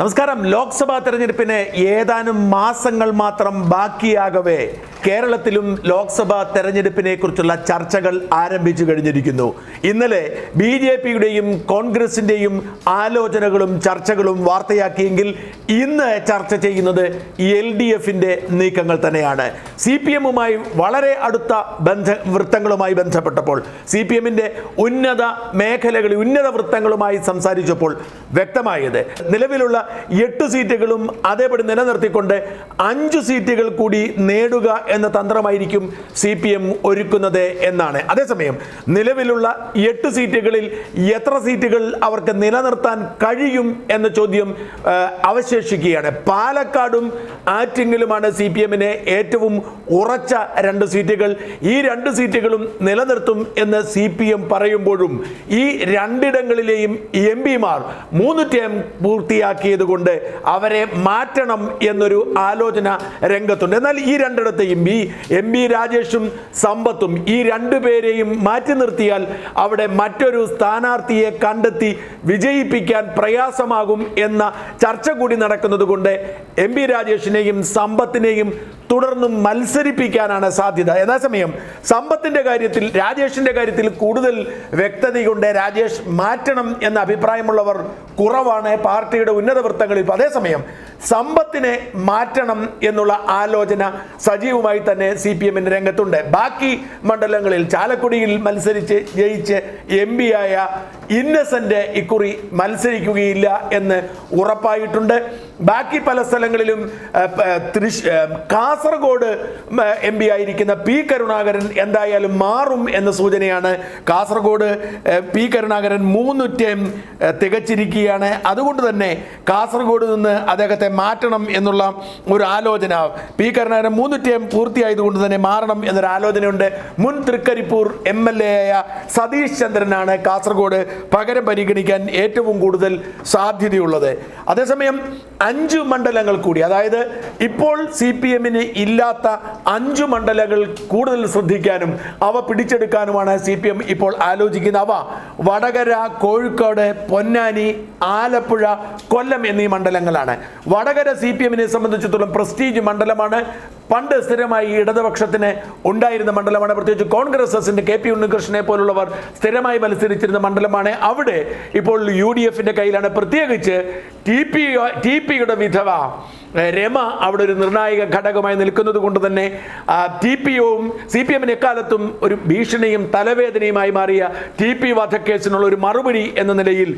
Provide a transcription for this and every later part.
നമസ്കാരം. ലോക്സഭാ തെരഞ്ഞെടുപ്പിന് ഏതാനും മാസങ്ങൾ മാത്രം ബാക്കിയാകവേ. കേരളത്തിലും ലോക്സഭാ തെരഞ്ഞെടുപ്പിനെ കുറിച്ചുള്ള ചർച്ചകൾ ആരംഭിച്ചു കഴിഞ്ഞിരിക്കുന്നു. ഇന്നലെ ബി ജെ പിയുടെയും കോൺഗ്രസിന്റെയും ആലോചനകളും ചർച്ചകളും വാർത്തയാക്കിയെങ്കിൽ ഇന്ന് ചർച്ച ചെയ്യുന്നത് എൽ ഡി എഫിന്റെ നീക്കങ്ങൾ തന്നെയാണ്. സി പി എമ്മുമായി വളരെ അടുത്ത ബന്ധ വൃത്തങ്ങളുമായി ബന്ധപ്പെട്ടപ്പോൾ സി പി എമ്മിന്റെ ഉന്നത മേഖലകളിൽ ഉന്നത വൃത്തങ്ങളുമായി സംസാരിച്ചപ്പോൾ വ്യക്തമായത്. നിലവിലുള്ള എട്ട് സീറ്റുകളും അതേപടി നിലനിർത്തിക്കൊണ്ട് അഞ്ച് സീറ്റുകൾ കൂടി നേടുക എന്ന തന്ത്രമായിരിക്കും സി പി എം ഒരുക്കുന്നത് എന്നാണ്. അതേസമയം നിലവിലുള്ള എട്ട് സീറ്റുകളിൽ എത്ര സീറ്റുകൾ അവർക്ക് നിലനിർത്താൻ കഴിയും എന്ന ചോദ്യം അവശേഷിക്കുകയാണ്. പാലക്കാടും ആറ്റിങ്ങലുമാണ് സി പി എമ്മിന് ഏറ്റവും ഉറച്ച രണ്ട് സീറ്റുകൾ. ഈ രണ്ട് സീറ്റുകളും നിലനിർത്തും എന്ന് സി പി എം പറയുമ്പോഴും ഈ രണ്ടിടങ്ങളിലെയും എം പിമാർ മൂന്ന് ടേം പൂർത്തിയാക്കിയത് കൊണ്ട് അവരെ മാറ്റണം എന്നൊരു ആലോചന രംഗത്തുണ്ട്. എന്നാൽ ഈ രണ്ടിടത്തെയും ബി എം ബി രാജേഷും സമ്പത്തും ഈ രണ്ടുപേരെയും മാറ്റി നിർത്തിയാൽ അവിടെ മറ്റൊരു സ്ഥാനാർത്ഥിയെ കണ്ടെത്തി വിജയിപ്പിക്കാൻ പ്രയാസമാകും എന്ന ചർച്ച കൂടി നടക്കുന്നത് കൊണ്ട് എം ബി രാജേഷിനെയും സമ്പത്തിനെയും തുടർന്നും മത്സരിപ്പിക്കാനാണ് സാധ്യത. അതേസമയം സമ്പത്തിന്റെ കാര്യത്തിൽ രാജേഷിന്റെ കാര്യത്തിൽ കൂടുതൽ വ്യക്തതയുണ്ട്. രാജേഷ് മാറ്റണം എന്ന അഭിപ്രായമുള്ളവർ കുറവാണ്. പാർട്ടിയുടെ ഉന്നത വൃത്തങ്ങളിൽ അതേസമയം സമ്പത്തിനെ മാറ്റണം എന്നുള്ള ആലോചന സജീവമായി തന്നെ സി പി എമ്മിന് രംഗത്തുണ്ട്. ബാക്കി മണ്ഡലങ്ങളിൽ ചാലക്കുടിയിൽ മത്സരിച്ച് ജയിച്ച് എം പി ആയ ഇന്നസെന്റ് ഇക്കുറി മത്സരിക്കുകയില്ല എന്ന് ഉറപ്പായിട്ടുണ്ട്. ബാക്കി പല സ്ഥലങ്ങളിലും തൃശ് കാസർഗോഡ് എം പി ആയിരിക്കുന്ന പി കരുണാകരൻ എന്തായാലും മാറും എന്ന സൂചനയാണ്. കാസർഗോഡ് പി കരുണാകരൻ മൂന്നുറ്റം തികച്ചിരിക്കുകയാണ്. അതുകൊണ്ട് തന്നെ കാസർഗോഡ് നിന്ന് അദ്ദേഹത്തെ മാറ്റണം എന്നുള്ള ഒരു ആലോചന പി കരുണാകരൻ മൂന്ന് ടേം പൂർത്തിയായതുകൊണ്ട് തന്നെ മാറണം എന്നൊരു ആലോചനയുണ്ട്. മുൻ തൃക്കരിപ്പൂർ എം എൽ എ ആയ സതീഷ് ചന്ദ്രനാണ് കാസർഗോഡ് പകരം പരിഗണിക്കാൻ ഏറ്റവും കൂടുതൽ സാധ്യതയുള്ളത്. അതേസമയം അഞ്ച് മണ്ഡലങ്ങൾ കൂടി അതായത് ഇപ്പോൾ സി പി എമ്മിന് ഇല്ലാത്ത അഞ്ച് മണ്ഡലങ്ങൾ കൂടുതൽ ശ്രദ്ധിക്കാനും അവ പിടിച്ചെടുക്കാനുമാണ് സി പി എം ഇപ്പോൾ ആലോചിക്കുന്നത്. അവ വടകര കോഴിക്കോട് പൊന്നാനി ആലപ്പുഴ കൊല്ലം എന്നീ മണ്ഡലങ്ങളാണ്. വടകര സി പി എമ്മിനെ സംബന്ധിച്ചിടത്തോളം പ്രസ്റ്റീജ് മണ്ഡലമാണ്. പണ്ട് സ്ഥിരമായി ഇടതുപക്ഷത്തിന് ഉണ്ടായിരുന്ന മണ്ഡലമാണ്. പ്രത്യേകിച്ച് കോൺഗ്രസ് എസിന്റെ കെ പി ഉണ്ണികൃഷ്ണനെ പോലുള്ളവർ സ്ഥിരമായി മത്സരിച്ചിരുന്ന മണ്ഡലമാണ്. അവിടെ ഇപ്പോൾ യു ഡി എഫിന്റെ കയ്യിലാണ്. പ്രത്യേകിച്ച് ടി പി ടി പിയുടെ വിധവ രമ അവിടെ ഒരു നിർണായക ഘടകമായി നിൽക്കുന്നത് കൊണ്ട് തന്നെ ടി പി ഒവും സി പി എമ്മിന് എക്കാലത്തും ഒരു ഭീഷണിയും തലവേദനയുമായി മാറിയ ടി പി വധക്കേസിനുള്ള ഒരു മറുപടി എന്ന നിലയിൽ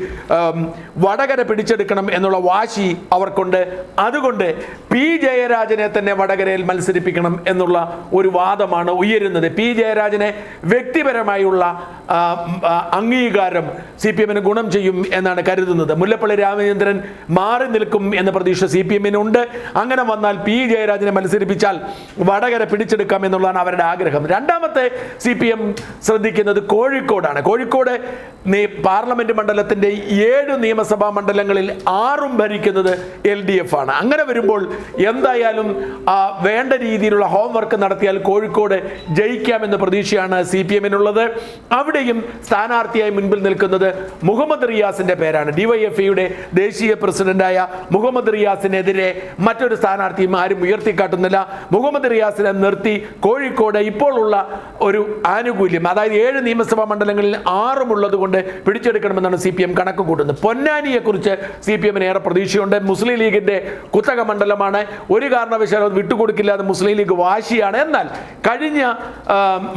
വടകര പിടിച്ചെടുക്കണം എന്നുള്ള വാശി അവർക്കുണ്ട്. അതുകൊണ്ട് പി ജയരാജനെ തന്നെ വടകരയിൽ മത്സരിപ്പിക്കണം എന്നുള്ള ഒരു വാദമാണ് ഉയരുന്നത്. പി. ജയരാജനെ വ്യക്തിപരമായുള്ള അംഗീകാരം സി പി എമ്മിന് ഗുണം ചെയ്യും എന്നാണ് കരുതുന്നത്. മുല്ലപ്പള്ളി രാമചന്ദ്രൻ മാറി നിൽക്കും എന്ന പ്രതീക്ഷ സി പി എമ്മിനുണ്ട്. അങ്ങനെ വന്നാൽ പി. ജയരാജനെ മത്സരിപ്പിച്ചാൽ വടകര പിടിച്ചെടുക്കാം എന്നുള്ളതാണ് അവരുടെ ആഗ്രഹം. രണ്ടാമത്തെ സി പി എം ശ്രദ്ധിക്കുന്നത് കോഴിക്കോടാണ്. കോഴിക്കോട് പാർലമെന്റ് മണ്ഡലത്തിന്റെ ഏഴ് നിയമസഭാ മണ്ഡലങ്ങളിൽ ആറും ഭരിക്കുന്നത് എൽ ഡി എഫ് ആണ്. അങ്ങനെ വരുമ്പോൾ എന്തായാലും ആ, വേണ്ട രീതിയിലുള്ള ഹോംവർക്ക് നടത്തിയാൽ കോഴിക്കോട് ജയിക്കാമെന്ന പ്രതീക്ഷയാണ് സി പി എമ്മിനുള്ളത് അവിടെയും സ്ഥാനാർത്ഥിയായി മുൻപിൽ നിൽക്കുന്നത് മുഹമ്മദ് റിയാസിന്റെ പേരാണ്. ഡിവൈഎഫ്ഐയുടെ ദേശീയ പ്രസിഡന്റായ മുഹമ്മദ് റിയാസിനെതിരെ മറ്റൊരു സ്ഥാനാർത്ഥിയും ആരും ഉയർത്തിക്കാട്ടുന്നില്ല. മുഹമ്മദ് റിയാസിനെ നിർത്തി കോഴിക്കോട് ഇപ്പോൾ ഉള്ള ഒരു ആനുകൂല്യം അതായത് ഏഴ് നിയമസഭാ മണ്ഡലങ്ങളിൽ ആറും ഉള്ളത് കൊണ്ട് പിടിച്ചെടുക്കണമെന്നാണ് സി പി എം കണക്ക് കൂട്ടുന്നത്. പൊന്നാനിയെ കുറിച്ച് സി പി എമ്മിന് ഏറെ പ്രതീക്ഷയുണ്ട്. മുസ്ലിം ലീഗിന്റെ കുത്തക മണ്ഡലമാണ്. ഒരു കാരണവശാലും വിട്ടുകൊടുക്കില്ല അത് മുസ്ലിം ലീഗ് വാശിയാണ്. എന്നാൽ കഴിഞ്ഞ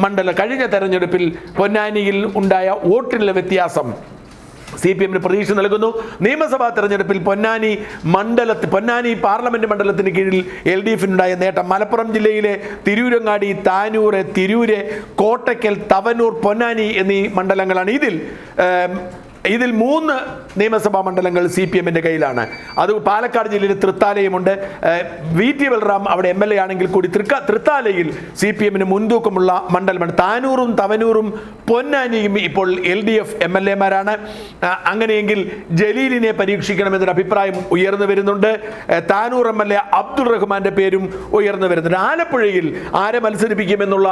മണ്ഡല കഴിഞ്ഞ തെരഞ്ഞെടുപ്പിൽ പൊന്നാനിയിൽ ഉണ്ടായ വോട്ടിലെ വ്യത്യാസം സി പി എമ്മിന് പ്രതീക്ഷ നൽകുന്നു. നിയമസഭാ തെരഞ്ഞെടുപ്പിൽ പൊന്നാനി മണ്ഡലത്തിൽ പൊന്നാനി പാർലമെന്റ് മണ്ഡലത്തിന് കീഴിൽ എൽ ഡി എഫിനുണ്ടായ നേട്ടം. മലപ്പുറം ജില്ലയിലെ തിരൂരങ്ങാടി താനൂർ തിരൂര് കോട്ടയ്ക്കൽ തവനൂർ പൊന്നാനി എന്നീ മണ്ഡലങ്ങളാണ്. ഇതിൽ ഇതിൽ മൂന്ന് നിയമസഭാ മണ്ഡലങ്ങൾ സി പി എമ്മിന്റെ കയ്യിലാണ്. അത് പാലക്കാട് ജില്ലയിൽ തൃത്താലയുമുണ്ട്. വി ടി ബൽറാം അവിടെ എം എൽ എ ആണെങ്കിൽ കൂടി തൃക്ക തൃത്താലയിൽ സി പി എമ്മിന് മുൻതൂക്കമുള്ള മണ്ഡലമാണ്. താനൂറും തവനൂറും പൊന്നാനിയും ഇപ്പോൾ L D F M L എമാരാണ് അങ്ങനെയെങ്കിൽ ജലീലിനെ പരീക്ഷിക്കണമെന്നൊരു അഭിപ്രായം ഉയർന്നു വരുന്നുണ്ട്. Tanur M L A Abdul റഹ്മാന്റെ പേരും ഉയർന്നു വരുന്നുണ്ട്. ആലപ്പുഴയിൽ ആരെ മത്സരിപ്പിക്കുമെന്നുള്ള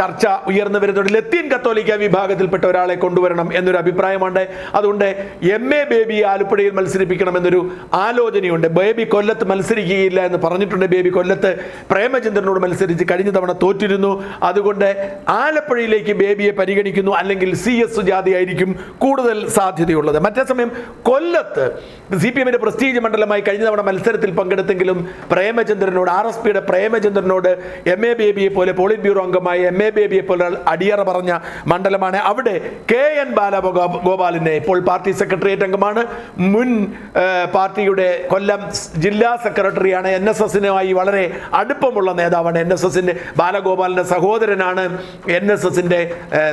ചർച്ച ഉയർന്നു വരുന്നുണ്ട്. ലത്തീൻ കത്തോലിക്ക വിഭാഗത്തിൽപ്പെട്ട ഒരാളെ കൊണ്ടുവരണം എന്നൊരു അഭിപ്രായമുണ്ട്. അതുകൊണ്ട് എം എ ബേബി ആലപ്പുഴയിൽ മത്സരിപ്പിക്കണമെന്നൊരു ആലോചനയുണ്ട്. ബേബി കൊല്ലത്ത് മത്സരിക്കുകയില്ല എന്ന് പറഞ്ഞിട്ടുണ്ട്. ബേബി കൊല്ലത്ത് പ്രേമചന്ദ്രനോട് മത്സരിച്ച് കഴിഞ്ഞ തവണ തോറ്റിരുന്നു. അതുകൊണ്ട് ആലപ്പുഴയിലേക്ക് ബേബിയെ പരിഗണിക്കുന്നു. അല്ലെങ്കിൽ സി എസ് ജാതിയായിരിക്കും കൂടുതൽ സാധ്യതയുള്ളത്. മറ്റേ സമയം കൊല്ലത്ത് സി പി എമ്മിന്റെ പ്രസ്റ്റീജ് മണ്ഡലമായി കഴിഞ്ഞ തവണ മത്സരത്തിൽ പങ്കെടുത്തെങ്കിലും പ്രേമചന്ദ്രനോട് ആർ എസ് പിയുടെ പ്രേമചന്ദ്രനോട് എം എ ബേബിയെ പോലെ പോളിറ്റ് ബ്യൂറോ അംഗമായ എം എ ബേബിയെ പോലെ അടിയറ പറഞ്ഞ മണ്ഡലമാണ്. അവിടെ കെ എൻ ബാലഗോപാലിനെ ഇപ്പോൾ പാർട്ടി സെക്രട്ടേറിയറ്റ് അംഗമാണ്. മുൻ പാർട്ടിയുടെ കൊല്ലം ജില്ലാ സെക്രട്ടറിയാണ്. എൻ എസ് എസിനുമായി വളരെ അടുപ്പമുള്ള നേതാവാണ്. എൻ എസ് എസിന്റെ ബാലഗോപാലിന്റെ സഹോദരനാണ് എൻ എസ് എസിന്റെ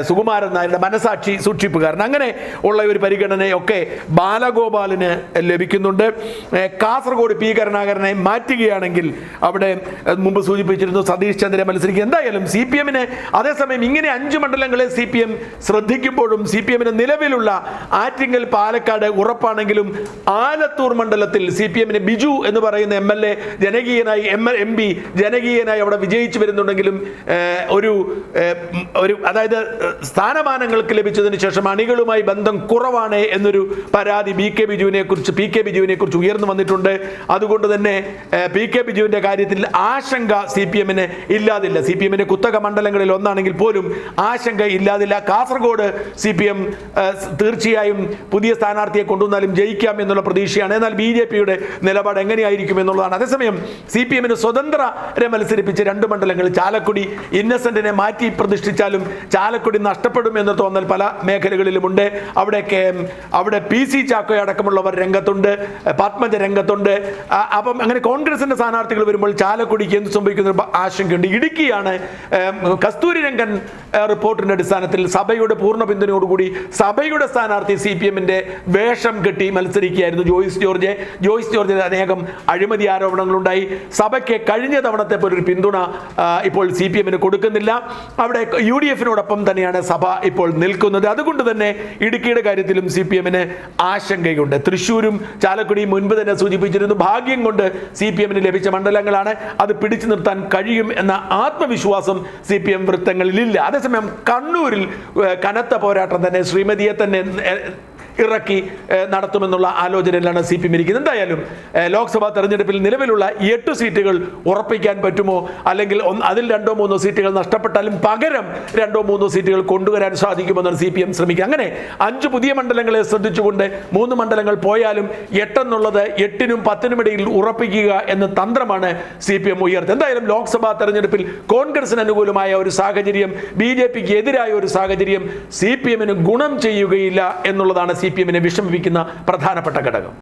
സുകുമാരൻ നായരുടെ മനസാക്ഷി സൂക്ഷിപ്പുകാരൻ. അങ്ങനെ ഉള്ള ഒരു പരിഗണനയൊക്കെ ബാലഗോപാലിന് ലഭിക്കുന്നുണ്ട്. കാസർഗോഡ് പി കരുണാകരനെ മാറ്റുകയാണെങ്കിൽ അവിടെ മുമ്പ് സൂചിപ്പിച്ചിരുന്നു സതീഷ് ചന്ദ്രനെ മത്സരിക്കുക. എന്തായാലും സി പി എമ്മിന് അതേസമയം ഇങ്ങനെ അഞ്ച് മണ്ഡലങ്ങളെ സി പി എം ശ്രദ്ധിക്കുമ്പോഴും സി പി എമ്മിന് നിലവിലുള്ള ആറ്റിങ്ങൽ പാലക്കാട് ഉറപ്പാണെങ്കിലും ആലത്തൂർ മണ്ഡലത്തിൽ സി പി എമ്മിന് ബിജു എന്ന് പറയുന്ന എം എൽ എ ജനകീയനായി എം എം പി ജനകീയനായി അവിടെ വിജയിച്ചു വരുന്നുണ്ടെങ്കിലും ഒരു ഒരു അതായത് സ്ഥാനമാനങ്ങൾക്ക് ലഭിച്ചതിന് ശേഷം അണികളുമായി ബന്ധം കുറവാണ് എന്നൊരു പരാതി ബി കെ ബിജുവിനെ കുറിച്ച് പി കെ ബിജുവിനെ കുറിച്ച് ഉയർന്നു വന്നിട്ടുണ്ട്. അതുകൊണ്ട് തന്നെ പി കെ ബിജുവിന്റെ കാര്യത്തിൽ ആശങ്ക സി പി എമ്മിന് ഇല്ലാതില്ല. സി പി എമ്മിന്റെ കുത്തക മണ്ഡലങ്ങളിൽ ഒന്നാണെങ്കിൽ പോലും ആശങ്ക ഇല്ലാതില്ല. കാസർഗോഡ് സി പി എം തീർച്ചയായും പുതിയ സ്ഥാനാർത്ഥിയെ കൊണ്ടുവന്നാലും ജയിക്കാം എന്നുള്ള പ്രതീക്ഷയാണ്. എന്നാൽ ബി ജെ പിയുടെ നിലപാട് എങ്ങനെയായിരിക്കും എന്നുള്ളതാണ്. അതേസമയം സി പി എമ്മിന് സ്വതന്ത്രരെ മത്സരിപ്പിച്ച് രണ്ട് മണ്ഡലങ്ങൾ ചാലക്കുടി ഇന്നസെന്റിനെ മാറ്റി പ്രതിഷ്ഠിച്ചാലും ചാലക്കുടി നഷ്ടപ്പെടും എന്ന് തോന്നൽ പല മേഖലകളിലുമുണ്ട്. അവിടെ അവിടെ പി സി ചാക്കോ അടക്കമുള്ളവർ രംഗത്തുണ്ട് പത്മജ രംഗത്തുണ്ട്. അപ്പം അങ്ങനെ കോൺഗ്രസിന്റെ സ്ഥാനാർത്ഥികൾ വരുമ്പോൾ ചാലക്കുടിക്ക് എന്ത് സംഭവിക്കുന്ന ആശങ്കയുണ്ട്. ഇടുക്കിയാണ് കസ്തൂരി രംഗൻ റിപ്പോർട്ടിന്റെ അടിസ്ഥാനത്തിൽ സഭയുടെ പൂർണ പിന്തുണയോടുകൂടി സഭയുടെ സ്ഥാനാർത്ഥി സി പി എമ്മിന്റെ വേഷം കെട്ടി മത്സരിക്കുകയായിരുന്നു ജോയിസ് ജോർജ്. ജോയിസ് ജോർജിന് അനേകം അഴിമതി ആരോപണങ്ങളുണ്ടായി. സഭയ്ക്ക് കഴിഞ്ഞ തവണത്തെ പോലൊരു പിന്തുണ ഇപ്പോൾ സി പി എമ്മിന് കൊടുക്കുന്നില്ല. അവിടെ യു ഡി എഫിനോടൊപ്പം തന്നെയാണ് സഭ ഇപ്പോൾ നിൽക്കുന്നത്. അതുകൊണ്ട് തന്നെ ഇടുക്കിയുടെ കാര്യത്തിലും സി പി എമ്മിന് ആശങ്കയുണ്ട്. തൃശ്ശൂരും ചാലക്കുടിയും മുൻപ് തന്നെ സൂചിപ്പിച്ചിരുന്നു ഭാഗ്യം കൊണ്ട് സി പി എമ്മിന് ലഭിച്ച മണ്ഡലങ്ങളാണ്. അത് പിടിച്ചു നിർത്താൻ കഴിയും എന്ന ആത്മവിശ്വാസം സി പി എം വൃത്തങ്ങളിലില്ല. അതേസമയം കണ്ണൂരിൽ കനത്ത പോരാട്ടം തന്നെ ശ്രീമതിയെ തന്നെ and, and ഇറക്കി നടത്തുമെന്നുള്ള ആലോചനയിലാണ് സി പി എം ഇരിക്കുന്നത്. എന്തായാലും ലോക്സഭാ തെരഞ്ഞെടുപ്പിൽ നിലവിലുള്ള എട്ട് സീറ്റുകൾ ഉറപ്പിക്കാൻ പറ്റുമോ? അല്ലെങ്കിൽ അതിൽ രണ്ടോ മൂന്നോ സീറ്റുകൾ നഷ്ടപ്പെട്ടാലും പകരം രണ്ടോ മൂന്നോ സീറ്റുകൾ കൊണ്ടുവരാൻ സാധിക്കുമെന്നാണ് സി പി എം ശ്രമിക്കുക. അങ്ങനെ അഞ്ച് പുതിയ മണ്ഡലങ്ങളെ ശ്രദ്ധിച്ചുകൊണ്ട് മൂന്ന് മണ്ഡലങ്ങൾ പോയാലും എട്ടെന്നുള്ളത് എട്ടിനും പത്തിനും ഇടയിൽ ഉറപ്പിക്കുക എന്ന തന്ത്രമാണ് സി പി എം ഉയർത്തുന്നത് എന്തായാലും ലോക്സഭാ തെരഞ്ഞെടുപ്പിൽ കോൺഗ്രസിന് അനുകൂലമായ ഒരു സാഹചര്യം ബി ജെ പിക്ക് എതിരായ ഒരു സാഹചര്യം സി പി എമ്മിന് ഗുണം ചെയ്യുകയില്ല എന്നുള്ളതാണ് സി പി എമ്മിനെ വിഷമിപ്പിക്കുന്ന പ്രധാനപ്പെട്ട ഘടകം.